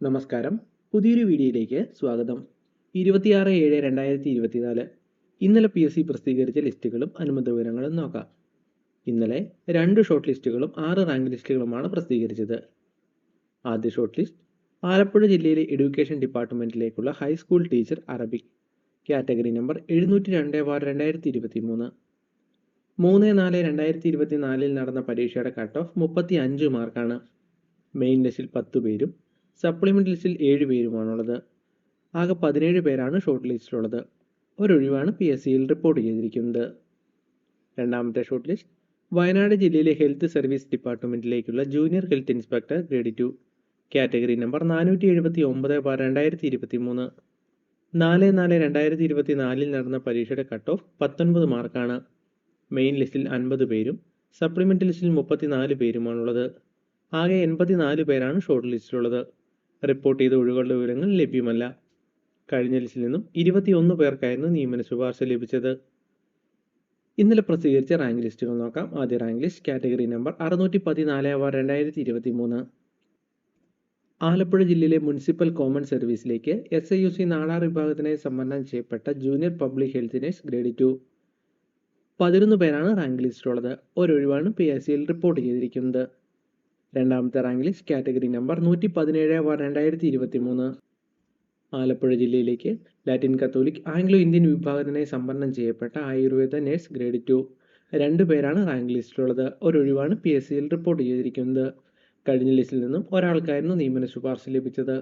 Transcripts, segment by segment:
നമസ്കാരം. പുതിയൊരു വീഡിയോയിലേക്ക് സ്വാഗതം. ഇരുപത്തിയാറ് ഏഴ് രണ്ടായിരത്തി ഇരുപത്തിനാല്. ഇന്നലെ പി എസ് സി പ്രസിദ്ധീകരിച്ച ലിസ്റ്റുകളും അനുബന്ധ വിവരങ്ങളും നോക്കാം. ഇന്നലെ രണ്ട് ഷോർട്ട് ലിസ്റ്റുകളും ആറ് റാങ്ക് ലിസ്റ്റുകളുമാണ് പ്രസിദ്ധീകരിച്ചത്. ആദ്യ ഷോർട്ട് ലിസ്റ്റ് ആലപ്പുഴ ജില്ലയിലെ education ഡിപ്പാർട്ട്മെന്റിലേക്കുള്ള high school teacher Arabic category number എഴുന്നൂറ്റി രണ്ട് ബാർ രണ്ടായിരത്തി ഇരുപത്തി മൂന്ന് മൂന്ന് നാല് രണ്ടായിരത്തി ഇരുപത്തി നാലിൽ നടന്ന പരീക്ഷയുടെ കട്ട് ഓഫ് മുപ്പത്തി അഞ്ച് മാർക്കാണ് മെയിൻ ലിസ്റ്റിൽ പത്ത് പേരും സപ്ലിമെന്റ് ലിസ്റ്റിൽ ഏഴ് പേരുമാണുള്ളത്. ആകെ പതിനേഴ് പേരാണ് ഷോർട്ട് ലിസ്റ്റിലുള്ളത് ഒരൊഴിവാണ് പി എസ് സിയിൽ റിപ്പോർട്ട് ചെയ്തിരിക്കുന്നത്. രണ്ടാമത്തെ ഷോർട്ട് ലിസ്റ്റ് വയനാട് ജില്ലയിലെ health service ഡിപ്പാർട്ട്മെന്റിലേക്കുള്ള junior health inspector grade two category number നാനൂറ്റി എഴുപത്തി ഒമ്പത് ബാർ രണ്ടായിരത്തി ഇരുപത്തി മൂന്ന് നാല് നാല് രണ്ടായിരത്തി ഇരുപത്തി നാലിൽ നടന്ന പരീക്ഷയുടെ കട്ട് ഓഫ് പത്തൊൻപത് മാർക്കാണ്. മെയിൻ ലിസ്റ്റിൽ അൻപത് പേരും സപ്ലിമെന്റ് ലിസ്റ്റിൽ മുപ്പത്തിനാല് പേരുമാണുള്ളത്. ആകെ എൺപത്തിനാല് പേരാണ് ഷോർട്ട് ലിസ്റ്റിലുള്ളത് റിപ്പോർട്ട് ചെയ്ത ഒഴിവുകളുടെ വിവരങ്ങൾ ലഭ്യമല്ല. കഴിഞ്ഞ ലിസ്റ്റിൽ നിന്നും ഇരുപത്തിയൊന്ന് പേർക്കായിരുന്നു നിയമന ശുപാർശ ലഭിച്ചത്. ഇന്നലെ പ്രസിദ്ധീകരിച്ച റാങ്ക് ലിസ്റ്റുകൾ നോക്കാം. ആദ്യ റാങ്ക് ലിസ്റ്റ് കാറ്റഗറി നമ്പർ അറുന്നൂറ്റി പതിനാല് ബാർ രണ്ടായിരത്തി ഇരുപത്തി മൂന്ന് ആലപ്പുഴ ജില്ലയിലെ municipal common സർവീസിലേക്ക് S I U C Nadar വിഭാഗത്തിനായി സംവരണം ചെയ്യപ്പെട്ട junior public health nurse grade two. പതിനൊന്ന് പേരാണ് റാങ്ക് ലിസ്റ്റിലുള്ളത്. ഒരൊഴിവാണ് പി എസ് സിയിൽ റിപ്പോർട്ട് ചെയ്തിരിക്കുന്നത്. രണ്ടാമത്തെ റാങ്ക് ലിസ്റ്റ് കാറ്റഗറി നമ്പർ നൂറ്റി പതിനേഴ് ബാർ രണ്ടായിരത്തി ഇരുപത്തി മൂന്ന് ആലപ്പുഴ ജില്ലയിലേക്ക് ലാറ്റിൻ കത്തോലിക് ആംഗ്ലോ ഇന്ത്യൻ വിഭാഗത്തിനായി സംവരണം ചെയ്യപ്പെട്ട ആയുർവേദ നഴ്സ് ഗ്രേഡ് ടു രണ്ട് പേരാണ് റാങ്ക് ലിസ്റ്റിലുള്ളത് ഒരൊഴിവാണ് പി എസ് സിയിൽ റിപ്പോർട്ട് ചെയ്തിരിക്കുന്നത്. കഴിഞ്ഞ ലിസ്റ്റിൽ നിന്നും ഒരാൾക്കായിരുന്നു നിയമന ശുപാർശ ലഭിച്ചത്.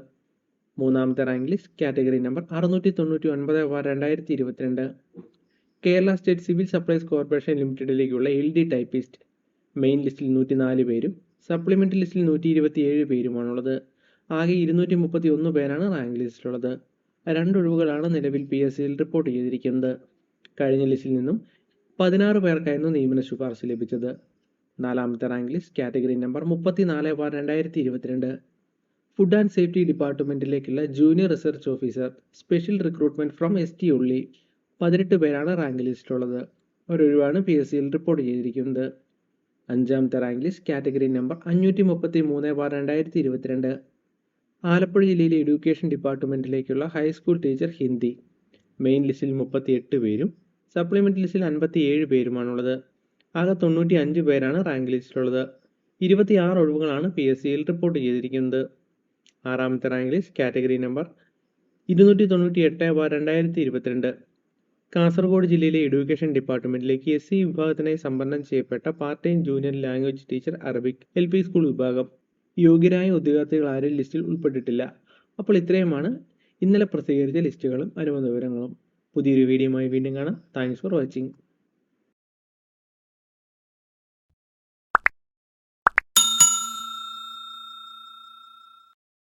മൂന്നാമത്തെ റാങ്ക് ലിസ്റ്റ് കാറ്റഗറി നമ്പർ അറുന്നൂറ്റി തൊണ്ണൂറ്റി ഒൻപത് ബാർ രണ്ടായിരത്തി ഇരുപത്തിരണ്ട് Kerala state civil supplies corporation ലിമിറ്റഡിലേക്കുള്ള എൽ ഡി ടൈപ്പിസ്റ്റ് മെയിൻ ലിസ്റ്റിൽ നൂറ്റി നാല് പേരും സപ്ലിമെന്റ് ലിസ്റ്റിൽ നൂറ്റി ഇരുപത്തി ഏഴ് പേരുമാണുള്ളത്. ആകെ ഇരുന്നൂറ്റി മുപ്പത്തി ഒന്ന് പേരാണ് റാങ്ക് ലിസ്റ്റിലുള്ളത് രണ്ട് ഒഴിവുകളാണ് നിലവിൽ പി എസ് സിയിൽ റിപ്പോർട്ട് ചെയ്തിരിക്കുന്നത്. കഴിഞ്ഞ ലിസ്റ്റിൽ നിന്നും പതിനാറ് പേർക്കായിരുന്നു നിയമന ശുപാർശ ലഭിച്ചത്. നാലാമത്തെ റാങ്ക് ലിസ്റ്റ് കാറ്റഗറി നമ്പർ മുപ്പത്തിനാല് ബാർ രണ്ടായിരത്തി ഇരുപത്തിരണ്ട് food and safety ഡിപ്പാർട്ട്മെന്റിലേക്കുള്ള junior research officer special recruitment from S T only. പതിനെട്ട് പേരാണ് റാങ്ക് ലിസ്റ്റിലുള്ളത് ഒരൊഴിവാണ് പി എസ് സിയിൽ റിപ്പോർട്ട് ചെയ്തിരിക്കുന്നത്. അഞ്ചാമത്തെ റാങ്ക് ലിസ്റ്റ് കാറ്റഗറി നമ്പർ അഞ്ഞൂറ്റി മുപ്പത്തി മൂന്ന് ബാർ രണ്ടായിരത്തി ഇരുപത്തിരണ്ട് ആലപ്പുഴ ജില്ലയിലെ education ഡിപ്പാർട്ട്മെന്റിലേക്കുള്ള high school teacher Hindi. Main ലിസ്റ്റിൽ മുപ്പത്തി എട്ട് പേരും സപ്ലിമെന്റ് ലിസ്റ്റിൽ അൻപത്തി ഏഴ് പേരുമാണുള്ളത്. ആകെ തൊണ്ണൂറ്റി അഞ്ച് പേരാണ് റാങ്ക് ലിസ്റ്റിലുള്ളത്. ഇരുപത്തി ആറ് ഒഴിവുകളാണ് പി എസ് സിയിൽ റിപ്പോർട്ട് ചെയ്തിരിക്കുന്നത്. ആറാമത്തെ റാങ്ക് ലിസ്റ്റ് കാറ്റഗറി നമ്പർ ഇരുന്നൂറ്റി തൊണ്ണൂറ്റി എട്ട് ബാർ രണ്ടായിരത്തി ഇരുപത്തിരണ്ട് കാസർഗോഡ് ജില്ലയിലെ എഡ്യൂക്കേഷൻ ഡിപ്പാർട്ട്മെന്റിലേക്ക് എസ് സി വിഭാഗത്തിനായി സംവരണം ചെയ്യപ്പെട്ട part time junior language teacher Arabic L P school വിഭാഗം. യോഗ്യരായ ഉദ്യോഗാർത്ഥികൾ ആരും ലിസ്റ്റിൽ ഉൾപ്പെട്ടിട്ടില്ല. അപ്പോൾ ഇത്രയുമാണ് ഇന്നലെ പ്രസിദ്ധീകരിച്ച ലിസ്റ്റുകളും അനുബന്ധ വിവരങ്ങളും. പുതിയൊരു വീഡിയോയുമായി വീണ്ടും കാണാം. Thanks for watching